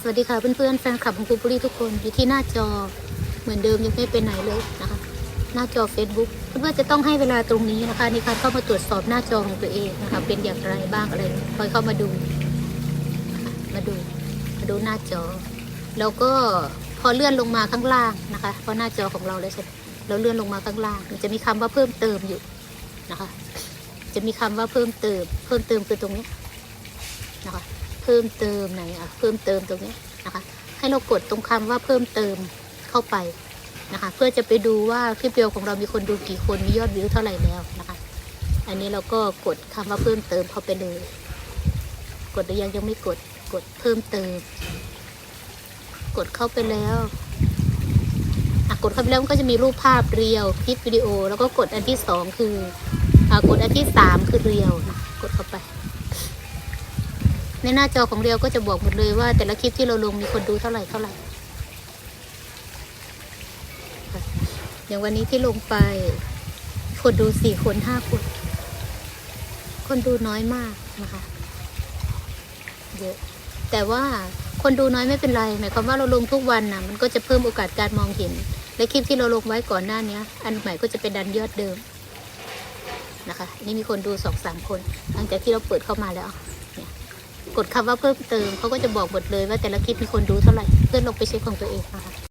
สวัสดีค่ะเพื่อนๆแฟนคลับของครูปุรีทุกคนอยู่ที่หน้าจอเหมือนเดิมยังไม่เป็นไหนเลยนะคะ หน้าจอ Facebook เพื่อนๆจะต้องให้เวลาตรงนี้นะคะในการเข้ามาตรวจสอบหน้าจอของตัวเองนะคะเป็นอย่างไรบ้างอะไรคอยเข้ามาดู มาดูมาดูหน้าจอ แล้วก็พอเลื่อนลงมาข้างล่างนะคะเพราะหน้าจอของเราเลยใช่เราเลื่อนลงมาข้างล่าง มันจะมีคำว่าเพิ่มเติมอยู่นะคะ จะมีคำว่าเพิ่มเติม เพิ่มเติมคือตรงนี้นะคะ เพิ่มเติมไหนอะเพิ่มเติมตรงนี้นะคะ ให้เรากดตรงคำว่าเพิ่มเติมเข้าไปนะคะ เพื่อจะไปดูว่าคลิปวิดีโอของเรามีคนดูกี่คนมียอดวิวเท่าไหร่แล้วนะคะ อันนี้เราก็กดคำว่าเพิ่มเติมเข้าไปเลย กดหรือยังยังไม่กดกดเพิ่มเติม กดเข้าไปแล้วกดเข้าไปแล้วก็จะมีรูปภาพเรียวคลิปวิดีโอ แล้วก็กดอันที่สองคืออกดอันที่สามคือเรียวนะกดเข้าไป ในหน้าจอของเรียวก็จะบอกหมดเลยว่า แต่ละคลิปที่เราลงมีคนดูเท่าไหร่เท่าไหร่อย่างวันนี้ที่ลงไป คนดูสี่คนห้าคน คนดูน้อยมากนะคะเยอะแต่ว่าคนดูน้อยไม่เป็นไรหมายความว่าเราลงทุกวันนะมันก็จะเพิ่มโอกาสการมองเห็น และคลิปที่เราลงไว้ก่อนหน้านี้อันใหม่ก็จะเป็นดันยอดเดิมนะคะ นี่มีคนดูสองสามคนหลังจากที่เราเปิดเข้ามาแล้ว กดคำว่าเพิ่มเติมเขาก็จะบอกหมดเลยว่าแต่ละคลิปมีคนดูเท่าไหร่เพื่อนลงไปเช็คของตัวเองนะคะ